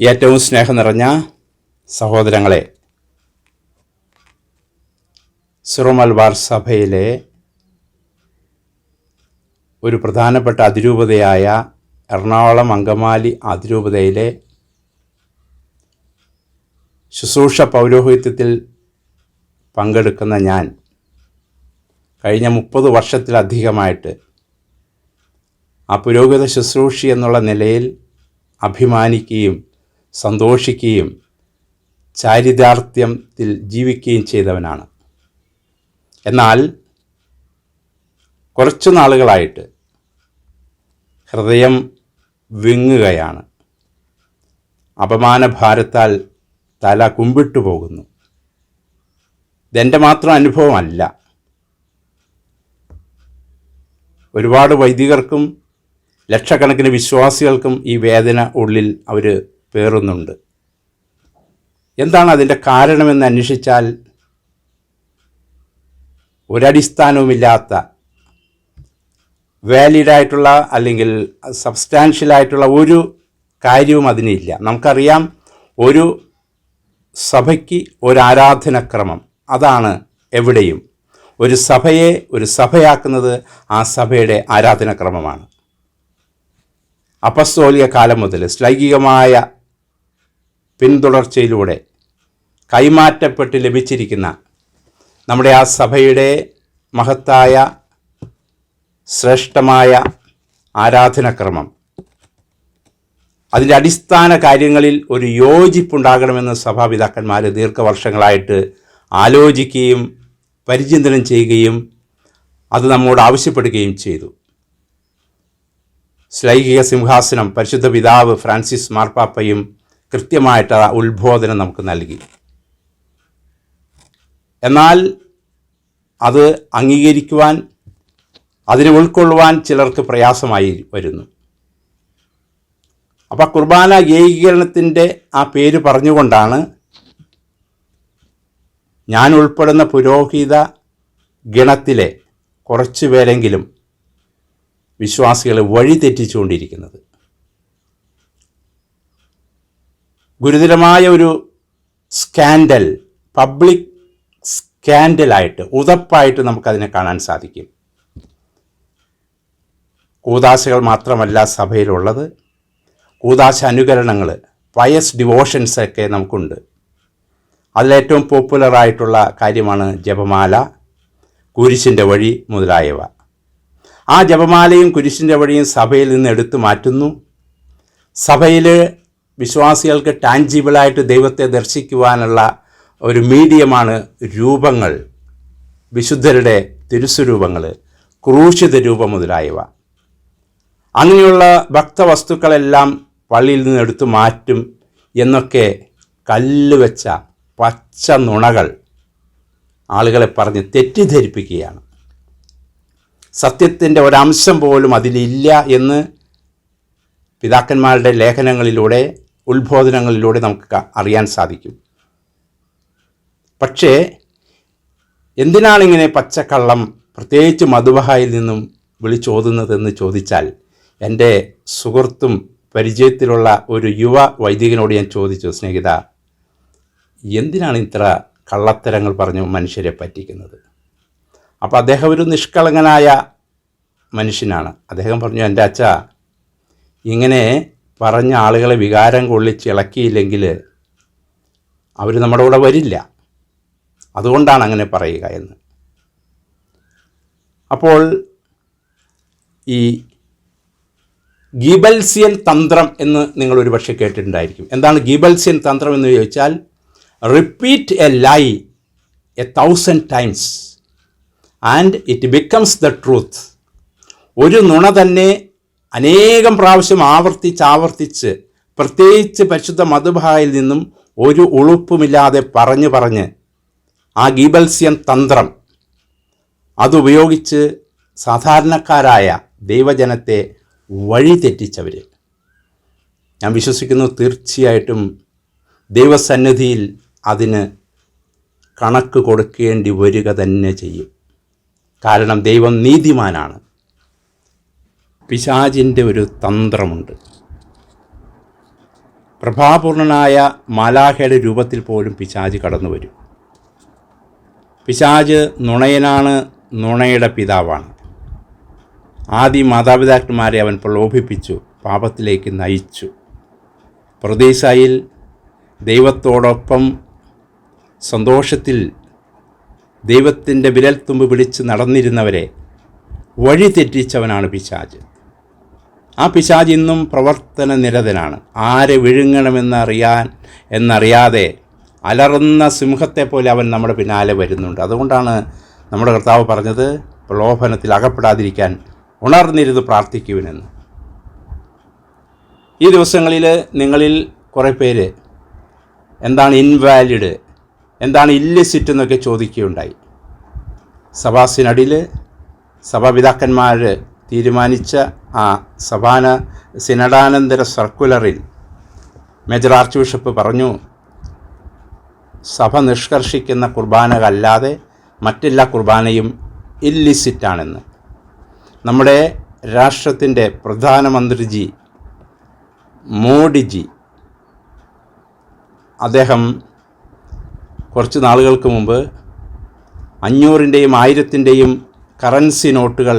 ഏറ്റവും സ്നേഹം നിറഞ്ഞ സഹോദരങ്ങളെ സിറുമൽബാർ സഭയിലെ ഒരു പ്രധാനപ്പെട്ട അതിരൂപതയായ എറണാകുളം അങ്കമാലി അതിരൂപതയിലെ ശുശ്രൂഷ പൗരോഹിത്യത്തിൽ പങ്കെടുക്കുന്ന ഞാൻ കഴിഞ്ഞ മുപ്പത് വർഷത്തിലധികമായിട്ട് ആ പുരോഗത ശുശ്രൂഷി എന്നുള്ള നിലയിൽ അഭിമാനിക്കുകയും സന്തോഷിക്കുകയും ചാരിതാർത്ഥ്യത്തിൽ ജീവിക്കുകയും ചെയ്തവനാണ്. എന്നാൽ കുറച്ചു നാളുകളായിട്ട് ഹൃദയം വിങ്ങുകയാണ്. അപമാനഭാരത്താൽ തല കുമ്പിട്ടു പോകുന്നു. ഇതെന്റെ മാത്രം അനുഭവമല്ല. ഒരുപാട് വൈദികർക്കും ലക്ഷക്കണക്കിന് വിശ്വാസികൾക്കും ഈ വേദന ഉള്ളിൽ അവർ പേറുന്നുണ്ട് എന്താണ് അതിന്റെ കാരണമെന്ന് അന്വേഷിച്ചാൽ ഒരടിസ്ഥാനവുമില്ലാത്ത വാലിഡായിട്ടുള്ള അല്ലെങ്കിൽ സബ്സ്റ്റാൻഷ്യലായിട്ടുള്ള ഒരു കാര്യവും അതിനില്ല. നമുക്കറിയാം ഒരു സഭയ്ക്ക് ഒരു ആരാധനക്രമം അതാണ് എവിടെയും. ഒരു സഭയെ ഒരു സഭയാക്കുന്നത് ആ സഭയുടെ ആരാധനക്രമമാണ്. അപസ്തോലിക കാലം മുതൽ ശ്ലൈകികമായ പിന്തുടർച്ചയിലൂടെ കൈമാറ്റപ്പെട്ട് ലഭിച്ചിരിക്കുന്ന നമ്മുടെ ആ സഭയുടെ മഹത്തായ ശ്രേഷ്ഠമായ ആരാധനക്രമം. അതിന്റെ അടിസ്ഥാന കാര്യങ്ങളിൽ ഒരു യോജിപ്പുണ്ടാകണമെന്ന് സഭാപിതാക്കന്മാർ ദീർഘവർഷങ്ങളായിട്ട് ആലോചിക്കുകയും പരിചിന്തനം ചെയ്യുകയും അത് നമ്മോട് ആവശ്യപ്പെടുകയും ചെയ്തു. ശ്ലൈഹിക സിംഹാസനം പരിശുദ്ധ പിതാവ് ഫ്രാൻസിസ് മാർപ്പാപ്പയും കൃത്യമായിട്ട് ആ ഉത്ബോധനം നമുക്ക് നൽകി. എന്നാൽ അത് അംഗീകരിക്കുവാൻ അതിനെ ഉൾക്കൊള്ളുവാൻ ചിലർക്ക് പ്രയാസമായി വരുന്നു. അപ്പോൾ കുർബാന ഏകീകരണത്തിന്റെ ആ പേര് പറഞ്ഞുകൊണ്ടാണ് ഞാൻ ഉൾപ്പെടുന്ന പുരോഹിത ഗണത്തിലെ കുറച്ച് പേരെങ്കിലും വിശ്വാസികളെ വഴിതെറ്റിച്ചുകൊണ്ടിരിക്കുന്നത്. ഗുരുതരമായ ഒരു സ്കാൻഡൽ പബ്ലിക് സ്കാൻഡലായിട്ട് ഉതപ്പായിട്ട് നമുക്കതിനെ കാണാൻ സാധിക്കും. കൂതാശകൾ മാത്രമല്ല സഭയിലുള്ളത്. കൂതാശ അനുകരണങ്ങൾ പയസ് ഡിവോഷൻസ് ഒക്കെ നമുക്കുണ്ട്. അതിലേറ്റവും പോപ്പുലറായിട്ടുള്ള കാര്യമാണ് ജപമാല കുരിശിന്റെ വഴി മുതലായവ. ആ ജപമാലയും കുരിശിന്റെ വഴിയും സഭയിൽ നിന്ന് എടുത്തു മാറ്റുന്നു. സഭയിൽ വിശ്വാസികൾക്ക് ടാഞ്ചിബിളായിട്ട് ദൈവത്തെ ദർശിക്കുവാനുള്ള ഒരു മീഡിയമാണ് രൂപങ്ങൾ. വിശുദ്ധരുടെ തിരുസ്വരൂപങ്ങൾ ക്രൂശിത രൂപം മുതലായവ. അങ്ങനെയുള്ള ഭക്തവസ്തുക്കളെല്ലാം പള്ളിയിൽ നിന്ന് എടുത്തു മാറ്റും എന്നൊക്കെ കല്ല് വെച്ച പച്ച നുണകൾ ആളുകളെ പറഞ്ഞ് തെറ്റിദ്ധരിപ്പിക്കുകയാണ്. സത്യത്തിന്റെ ഒരംശം പോലും അതിലില്ല എന്ന് പിതാക്കന്മാരുടെ ലേഖനങ്ങളിലൂടെ ഉത്ബോധനങ്ങളിലൂടെ നമുക്ക് അറിയാൻ സാധിക്കും. പക്ഷേ എന്തിനാണിങ്ങനെ പച്ചക്കള്ളം പ്രത്യേകിച്ച് മധുബഹായിൽ നിന്നും വിളിച്ചോതുന്നതെന്ന് ചോദിച്ചാൽ എന്റെ സുഹൃത്തും പരിചയത്തിലുള്ള ഒരു യുവ വൈദികനോട് ഞാൻ ചോദിച്ചു സ്നേഹിത എന്തിനാണ് ഇത്ര കള്ളത്തരങ്ങൾ പറഞ്ഞു മനുഷ്യരെ പറ്റിക്കുന്നത്? അപ്പോൾ അദ്ദേഹം ഒരു നിഷ്കളങ്കനായ മനുഷ്യനാണ്. അദ്ദേഹം പറഞ്ഞു എന്റെ അച്ഛ ഇങ്ങനെ പറഞ്ഞ ആളുകളെ വികാരം കൊള്ളിച്ച് ഇളക്കിയില്ലെങ്കിൽ അവർ നമ്മുടെ കൂടെ വരില്ല. അതുകൊണ്ടാണ് അങ്ങനെ പറയുക എന്ന്. അപ്പോൾ ഈ ഗീബൽസിയൻ തന്ത്രം എന്ന് നിങ്ങൾ ഒരുപക്ഷെ കേട്ടിട്ടുണ്ടായിരിക്കും. എന്താണ് ഗീബൽസിയൻ തന്ത്രം എന്ന് ചോദിച്ചാൽ repeat a lie a thousand times and it becomes the truth ഒരു നുണ തന്നെ അനേകം പ്രാവശ്യം ആവർത്തിച്ച് ആവർത്തിച്ച് പ്രത്യേകിച്ച് പരിശുദ്ധ മധുബായിൽ നിന്നും ഒരു ഉളുപ്പുമില്ലാതെ പറഞ്ഞു പറഞ്ഞ് ആ ഗീബൽസ്യൻ തന്ത്രം അതുപയോഗിച്ച് സാധാരണക്കാരായ ദൈവജനത്തെ വഴിതെറ്റിച്ചവർ ഞാൻ വിശ്വസിക്കുന്നു തീർച്ചയായിട്ടും ദൈവസന്നിധിയിൽ അതിന് കണക്ക് കൊടുക്കേണ്ടി വരിക തന്നെ ചെയ്യും. കാരണം ദൈവം നീതിമാനാണ്. പിശാചിന്റെ ഒരു തന്ത്രമുണ്ട്. പ്രഭാപൂർണനായ മാലാഹയുടെ രൂപത്തിൽ പോലും പിശാജ് കടന്നു വരും പിശാജ് നുണയനാണ് നുണയുടെ പിതാവാണ്. ആദ്യ മാതാപിതാക്കന്മാരെ അവൻ പ്രലോഭിപ്പിച്ചു പാപത്തിലേക്ക് നയിച്ചു. പ്രദേശായിൽ ദൈവത്തോടൊപ്പം സന്തോഷത്തിൽ ദൈവത്തിന്റെ വിരൽത്തുമ്പ് പിടിച്ച് നടന്നിരുന്നവരെ വഴി തെറ്റിച്ചവനാണ് പിശാജ് ആ പിശാജ് ഇന്നും പ്രവർത്തന നിരതനാണ് ആരെ വിഴുങ്ങണമെന്നറിയാൻ എന്നറിയാതെ അലറുന്ന സിംഹത്തെ പോലെ അവൻ നമ്മുടെ പിന്നാലെ വരുന്നുണ്ട്. അതുകൊണ്ടാണ് നമ്മുടെ കർത്താവ് പറഞ്ഞത് പ്രലോഭനത്തിൽ അകപ്പെടാതിരിക്കാൻ ഉണർന്നിരുന്ന് പ്രാർത്ഥിക്കുവിനെന്ന്. ഈ ദിവസങ്ങളിൽ നിങ്ങളിൽ കുറേ പേര് എന്താണ് ഇൻവാലിഡ് എന്താണ് ഇല്ലിസിറ്റ് എന്നൊക്കെ ചോദിക്കുകയുണ്ടായി. സഭാസിനടിയിൽ സഭാപിതാക്കന്മാർ തീരുമാനിച്ച ആ സഭാന സിനഡാനന്തര സർക്കുലറിൽ മേജർ ആർച്ച് ബിഷപ്പ് പറഞ്ഞു സഭ നിഷ്കർഷിക്കുന്ന കുർബാനകളല്ലാതെ മറ്റെല്ലാ കുർബാനയും ഇല്ലിസിറ്റാണെന്ന്. നമ്മുടെ രാഷ്ട്രത്തിന്റെ പ്രധാനമന്ത്രിജി മോഡിജി അദ്ദേഹം കുറച്ച് നാളുകൾക്ക് മുമ്പ് അഞ്ഞൂറിന്റെയും ആയിരത്തിന്റെയും കറൻസി നോട്ടുകൾ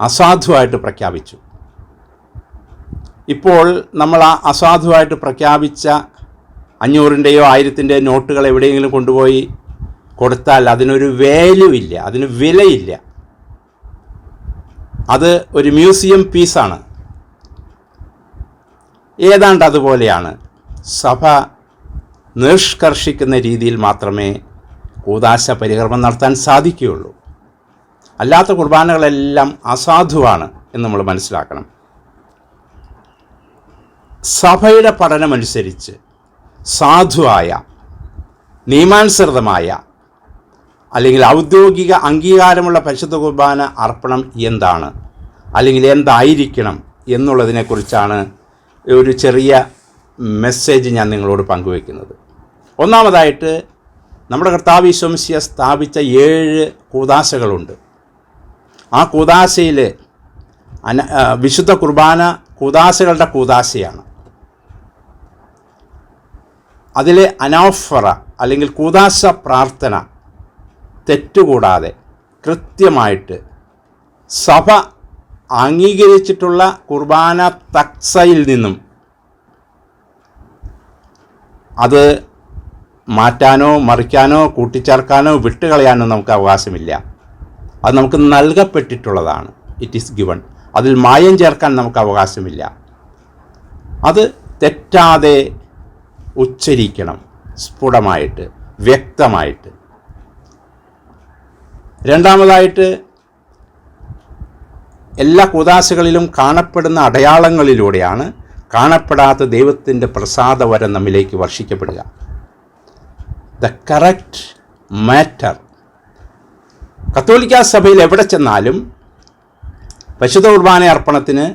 അസാധുവായിട്ട് പ്രഖ്യാപിച്ചു. ഇപ്പോൾ നമ്മൾ ആ അസാധുവായിട്ട് പ്രഖ്യാപിച്ച അഞ്ഞൂറിന്റെയോ ആയിരത്തിന്റെയോ നോട്ടുകൾ എവിടെയെങ്കിലും കൊണ്ടുപോയി കൊടുത്താൽ അതിനൊരു വാല്യൂ ഇല്ല അതിന് വിലയില്ല. അത് ഒരു മ്യൂസിയം പീസാണ് ഏതാണ്ട് അതുപോലെയാണ്. സഭ നിഷ്കർഷിക്കുന്ന രീതിയിൽ മാത്രമേ കൂതാശ പരികർമ്മം നടത്താൻ സാധിക്കുകയുള്ളൂ. അല്ലാത്ത കുർബാനകളെല്ലാം അസാധുവാണ് എന്ന് നമ്മൾ മനസ്സിലാക്കണം. സഭയുടെ പഠനമനുസരിച്ച് സാധുവായ നിയമാനുസൃതമായ അല്ലെങ്കിൽ ഔദ്യോഗിക അംഗീകാരമുള്ള പരിശുദ്ധ കുർബാന അർപ്പണം എന്താണ്? അല്ലെങ്കിൽ എന്തായിരിക്കണം എന്നുള്ളതിനെക്കുറിച്ചാണ് ഒരു ചെറിയ മെസ്സേജ് ഞാൻ നിങ്ങളോട് പങ്കുവയ്ക്കുന്നത് ഒന്നാമതായിട്ട് നമ്മുടെ കർത്താവ് ഈശ്വംശിയ സ്ഥാപിച്ച ഏഴ് കൂതാശകളുണ്ട് ആ കൂതാശയിൽ അന വിശുദ്ധ കുർബാന കൂതാശകളുടെ കൂതാശയാണ്. അതിലെ അനോഫറ അല്ലെങ്കിൽ കൂതാശ പ്രാർത്ഥന തെറ്റുകൂടാതെ കൃത്യമായിട്ട് സഭ അംഗീകരിച്ചിട്ടുള്ള കുർബാന തക്സയിൽ നിന്നും അത് മാറ്റാനോ മറിക്കാനോ കൂട്ടിച്ചേർക്കാനോ വിട്ടുകളയാനോ നമുക്ക് അവകാശമില്ല. അത് നമുക്ക് നൽകപ്പെട്ടിട്ടുള്ളതാണ്. ഇറ്റ് ഈസ് ഗിവൺ അതിൽ മായം ചേർക്കാൻ നമുക്ക് അവകാശമില്ല. അത് തെറ്റാതെ ഉച്ചരിക്കണം സ്ഫുടമായിട്ട് വ്യക്തമായിട്ട്. രണ്ടാമതായിട്ട് എല്ലാ കുതാശകളിലും കാണപ്പെടുന്ന അടയാളങ്ങളിലൂടെയാണ് കാണപ്പെടാത്ത ദൈവത്തിന്റെ പ്രസാദവരം നമ്മിലേക്ക് വർഷിക്കപ്പെടുക. ദ കറക്റ്റ് മാറ്റർ കത്തോലിക്ക സഭയിൽ എവിടെ ചെന്നാലും പശുത കുർബാന അർപ്പണത്തിന്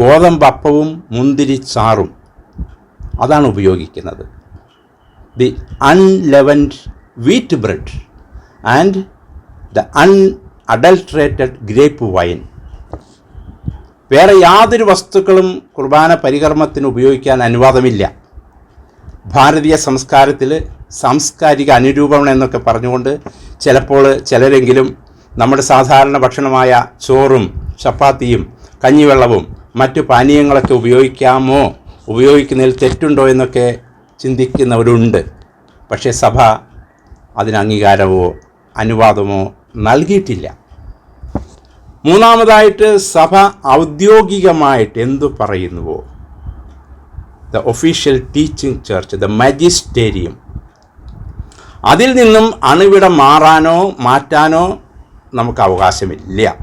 ഗോതമ്പ് അപ്പവും മുന്തിരി ചാറും അതാണ് ഉപയോഗിക്കുന്നത്. The unleavened wheat bread and the unadulterated grape wine വേറെ യാതൊരു വസ്തുക്കളും കുർബാന പരികർമ്മത്തിന് ഉപയോഗിക്കാൻ അനുവാദമില്ല. ഭാരതീയ സംസ്കാരത്തിൽ സാംസ്കാരിക അനുരൂപണം എന്നൊക്കെ പറഞ്ഞുകൊണ്ട് ചിലപ്പോൾ ചിലരെങ്കിലും നമ്മുടെ സാധാരണ ഭക്ഷണമായ ചോറും ചപ്പാത്തിയും കഞ്ഞിവെള്ളവും മറ്റു പാനീയങ്ങളൊക്കെ ഉപയോഗിക്കാമോ? ഉപയോഗിക്കുന്നതിൽ തെറ്റുണ്ടോ എന്നൊക്കെ ചിന്തിക്കുന്നവരുണ്ട്. പക്ഷേ സഭ അതിന് അംഗീകാരമോ അനുവാദമോ നൽകിയിട്ടില്ല. മൂന്നാമതായിട്ട് സഭ ഔദ്യോഗികമായിട്ട് എന്തു പറയുന്നുവോ? The official teaching church the magisterium അതിൽ നിന്നും അണുവിട മാറാനോ മാറ്റാനോ നമുക്ക് അവകാശമില്ല.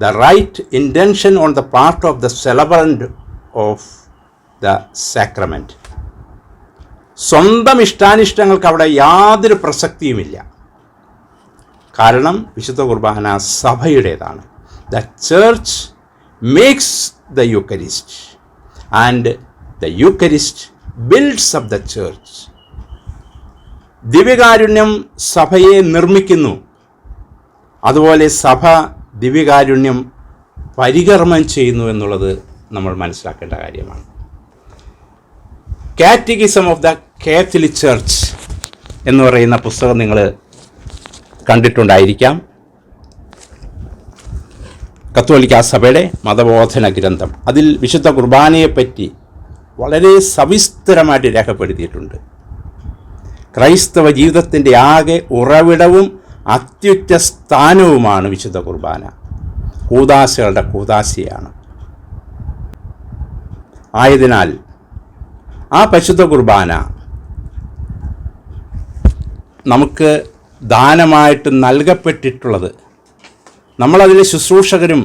The right intention on the part of the celebrant of the sacrament സ്വന്തം ഇഷ്ടാനിഷ്ടങ്ങൾക്ക് അവിടെ യാതൊരു പ്രസക്തിയുമില്ല. കാരണം വിശുദ്ധ കുർബാന സഭയുടേതാണ്. The church makes the Eucharist and the Eucharist builds of the church ദിവ്യകാരുണ്യം സഭയെ നിർമ്മിക്കുന്നു. അതുപോലെ സഭ ദിവ്യകാരുണ്യം പരികർമ്മം ചെയ്യുന്നു എന്നുള്ളത് നമ്മൾ മനസ്സിലാക്കേണ്ട കാര്യമാണ്. Catechism of the Catholic Church എന്ന് പറയുന്ന പുസ്തകം നിങ്ങൾ കണ്ടിട്ടുണ്ടായിരിക്കാം. കത്തോലിക്ക സഭയുടെ മതബോധന ഗ്രന്ഥം. അതിൽ വിശുദ്ധ കുർബാനയെപ്പറ്റി വളരെ സവിസ്തരമായിട്ട് രേഖപ്പെടുത്തിയിട്ടുണ്ട്. ക്രൈസ്തവ ജീവിതത്തിന്റെ ആകെ ഉറവിടവും അത്യുറ്റ സ്ഥാനവുമാണ് വിശുദ്ധ കുർബാന. കൂതാശകളുടെ കൂതാശയാണ് ആയതിനാൽ ആ പരിശുദ്ധ കുർബാന നമുക്ക് ദാനമായിട്ട് നൽകപ്പെട്ടിട്ടുള്ളത് നമ്മളതിലെ ശുശ്രൂഷകരും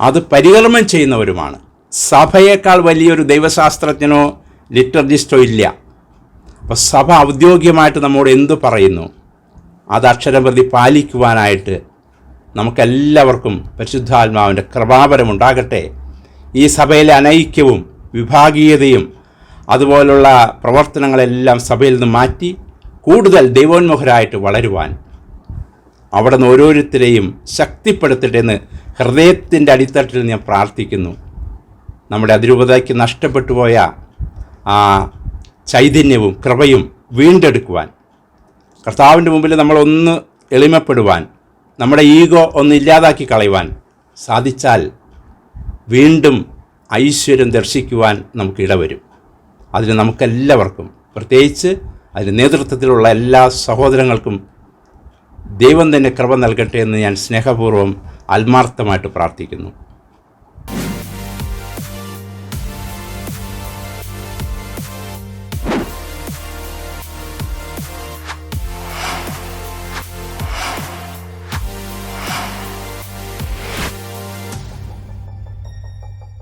അത് പരികർമ്മം ചെയ്യുന്നവരുമാണ്. സഭയേക്കാൾ വലിയൊരു ദൈവശാസ്ത്രജ്ഞനോ ലിറ്റർജിസ്റ്റോ ഇല്ല. അപ്പോൾ സഭ ഔദ്യോഗികമായിട്ട് നമ്മോട് എന്തു പറയുന്നു? അത് അക്ഷരപ്രതി പാലിക്കുവാനായിട്ട് നമുക്കെല്ലാവർക്കും പരിശുദ്ധാത്മാവിന്റെ കൃപാപരമുണ്ടാകട്ടെ ഈ സഭയിലെ അനൈക്യവും വിഭാഗീയതയും അതുപോലുള്ള പ്രവർത്തനങ്ങളെല്ലാം സഭയിൽ നിന്ന് മാറ്റി കൂടുതൽ ദൈവോന്മുഖരായിട്ട് വളരുവാൻ അവിടെ നിന്ന് ഓരോരുത്തരെയും ശക്തിപ്പെടുത്തട്ടെ എന്ന് ഹൃദയത്തിന്റെ അടിത്തട്ടിൽ ഞാൻ പ്രാർത്ഥിക്കുന്നു. നമ്മുടെ അതിരൂപതയ്ക്ക് നഷ്ടപ്പെട്ടു പോയ ആ ചൈതന്യവും കൃപയും വീണ്ടെടുക്കുവാൻ കർത്താവിന്റെ മുമ്പിൽ നമ്മളൊന്ന് എളിമപ്പെടുവാൻ നമ്മുടെ ഈഗോ ഒന്ന് ഇല്ലാതാക്കി കളയുവാൻ സാധിച്ചാൽ വീണ്ടും ഐശ്വര്യം ദർശിക്കുവാൻ നമുക്ക് ഇടവരും. അതിന് നമുക്കെല്ലാവർക്കും പ്രത്യേകിച്ച് അതിന് നേതൃത്വത്തിലുള്ള എല്ലാ സഹോദരങ്ങൾക്കും ദൈവം തന്നെ കൃപ നൽകട്ടെ എന്ന് ഞാൻ സ്നേഹപൂർവം ആത്മാർത്ഥമായിട്ട് പ്രാർത്ഥിക്കുന്നു.